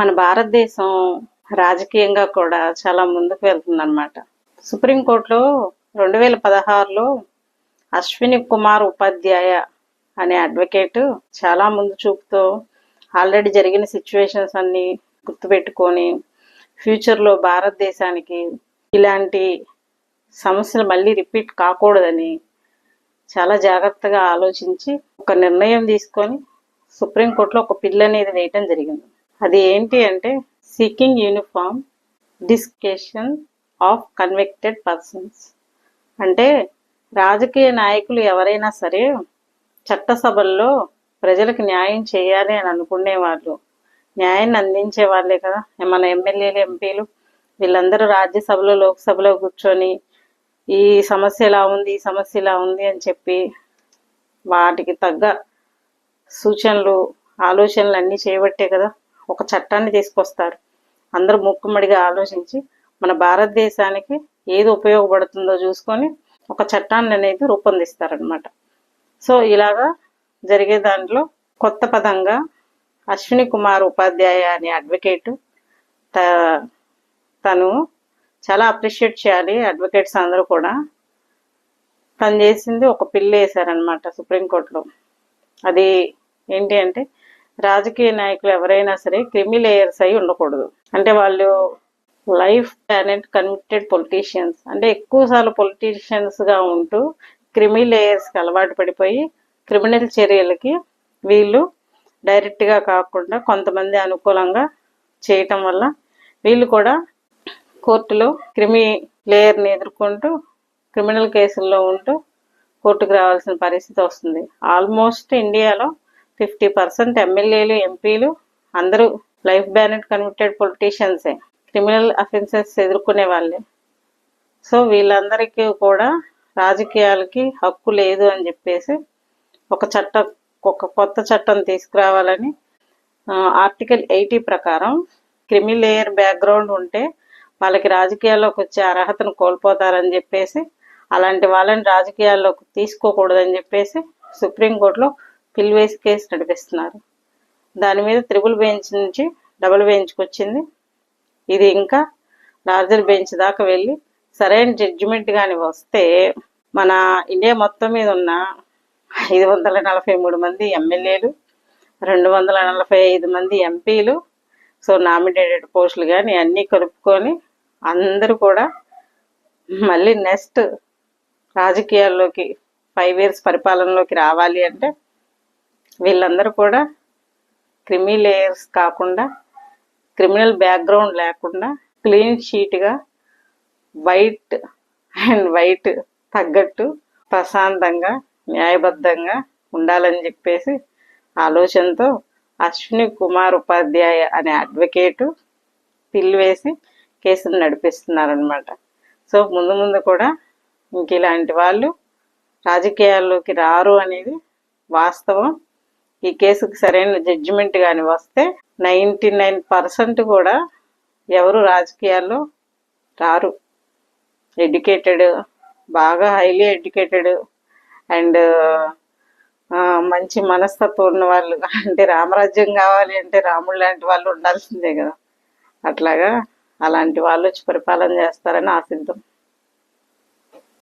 మన భారతదేశం రాజకీయంగా కూడా చాలా ముందుకు వెళ్తుందన్నమాట. సుప్రీంకోర్టులో రెండు వేల పదహారులో అశ్విని కుమార్ ఉపాధ్యాయ అనే అడ్వకేట్ చాలా ముందు చూపుతో ఆల్రెడీ జరిగిన సిచ్యువేషన్స్ అన్ని గుర్తుపెట్టుకొని ఫ్యూచర్లో భారతదేశానికి ఇలాంటి సమస్యలు మళ్ళీ రిపీట్ కాకూడదని చాలా జాగ్రత్తగా ఆలోచించి ఒక నిర్ణయం తీసుకొని సుప్రీంకోర్టులో ఒక పిల్ అనేది వేయటం జరిగింది. అది ఏంటి అంటే seeking uniform discussion of convicted persons అంటే రాజకీయ నాయకులు ఎవరైనా సరే చట్టసభల్లో ప్రజలకు న్యాయం చేయాలి అని అనుకునే వాళ్ళు న్యాయాన్ని అందించే వాళ్ళే కదా. మన ఎమ్మెల్యేలు ఎంపీలు వీళ్ళందరూ రాజ్యసభలో లోక్సభలో కూర్చొని ఈ సమస్య ఇలా ఉంది ఈ సమస్య ఇలా ఉంది అని చెప్పి వాటికి తగ్గ సూచనలు ఆలోచనలు అన్నీ చేయబట్టే కదా. ఒక చట్టాన్ని తీసుకొస్తారు. అందరూ ముక్కుమడిగా ఆలోచించి మన భారతదేశానికి ఏది ఉపయోగపడుతుందో చూసుకొని ఒక చట్టాన్ని అనేది రూపొందిస్తారనమాట సో ఇలాగా జరిగే దాంట్లో కొత్త పదంగా అశ్విని కుమార్ ఉపాధ్యాయ అనే అడ్వకేట్ త తను చాలా అప్రిషియేట్ చేయాలి. అడ్వకేట్స్ అందరూ కూడా తను చేసింది ఒక పిల్లి వేశారనమాట సుప్రీంకోర్టులో. అది ఏంటి అంటే రాజకీయ నాయకులు ఎవరైనా సరే క్రిమి లేయర్స్ అయి ఉండకూడదు. అంటే వాళ్ళు లైఫ్ టాలెంట్ కమిటెడ్ పొలిటీషియన్స్. అంటే ఎక్కువసార్లు పొలిటీషియన్స్గా ఉంటూ క్రిమి లేయర్స్కి అలవాటు పడిపోయి క్రిమినల్ చర్యలకి వీళ్ళు డైరెక్ట్గా కాకుండా కొంతమంది అనుకూలంగా చేయటం వల్ల వీళ్ళు కూడా కోర్టులో క్రిమి లేయర్ని ఎదుర్కొంటూ క్రిమినల్ కేసుల్లో ఉంటూ కోర్టుకు రావాల్సిన పరిస్థితి వస్తుంది. ఆల్మోస్ట్ ఇండియాలో ఫిఫ్టీ పర్సెంట్ ఎమ్మెల్యేలు ఎంపీలు అందరూ లైఫ్ బ్యానెట్ కన్విక్టెడ్ పొలిటీషియన్సే. క్రిమినల్ అఫెన్సెస్ ఎదుర్కొనే వాళ్ళే. సో వీళ్ళందరికీ కూడా రాజకీయాలకి హక్కు లేదు అని చెప్పేసి ఒక చట్టం ఒక కొత్త చట్టం తీసుకురావాలని ఆర్టికల్ ఎయిటీ ప్రకారం క్రిమిలేయర్ బ్యాక్గ్రౌండ్ ఉంటే వాళ్ళకి రాజకీయాల్లోకి వచ్చే అర్హతను కోల్పోతారని చెప్పేసి అలాంటి వాళ్ళని రాజకీయాల్లోకి తీసుకోకూడదని చెప్పేసి సుప్రీంకోర్టులో పిల్వేసి కేసు నడిపిస్తున్నారు. దాని మీద త్రిబుల్ బెంచ్ నుంచి డబుల్ బెంచ్కి వచ్చింది. ఇది ఇంకా లార్జర్ బెంచ్ దాకా వెళ్ళి సరైన జడ్జిమెంట్ కానీ వస్తే మన ఇండియా మొత్తం మీద ఉన్న ఐదు వందల నలభై మూడు మంది ఎమ్మెల్యేలు రెండు వందల నలభై ఐదు మంది ఎంపీలు సో నామినేటెడ్ పోస్టులు కానీ అన్నీ కలుపుకొని అందరూ కూడా మళ్ళీ నెక్స్ట్ రాజకీయాల్లోకి ఫైవ్ ఇయర్స్ పరిపాలనలోకి రావాలి అంటే వీళ్ళందరూ కూడా క్రిమి లేయర్స్ కాకుండా క్రిమినల్ బ్యాక్గ్రౌండ్ లేకుండా క్లీన్ షీట్గా వైట్ అండ్ వైట్ తగ్గట్టు ప్రశాంతంగా న్యాయబద్ధంగా ఉండాలని చెప్పేసి ఆలోచనతో అశ్విని కుమార్ ఉపాధ్యాయ అనే అడ్వకేటు పిల్లు వేసి కేసును నడిపిస్తున్నారనమాట సో ముందు ముందు కూడా ఇంక ఇలాంటి వాళ్ళు రాజకీయాల్లోకి రారు అనేది వాస్తవం. ఈ కేసుకు సరైన జడ్జిమెంట్ కానీ వస్తే నైంటీ నైన్ పర్సెంట్ కూడా ఎవరు రాజకీయాల్లో రారు. ఎడ్యుకేటెడ్ బాగా హైలీ ఎడ్యుకేటెడ్ అండ్ మంచి మనస్తత్వం ఉన్న వాళ్ళు అంటే రామరాజ్యం కావాలి అంటే రాముడు లాంటి వాళ్ళు ఉండాల్సిందే కదా. అట్లాగా అలాంటి వాళ్ళు వచ్చి పరిపాలన చేస్తారని ఆశిద్దాం.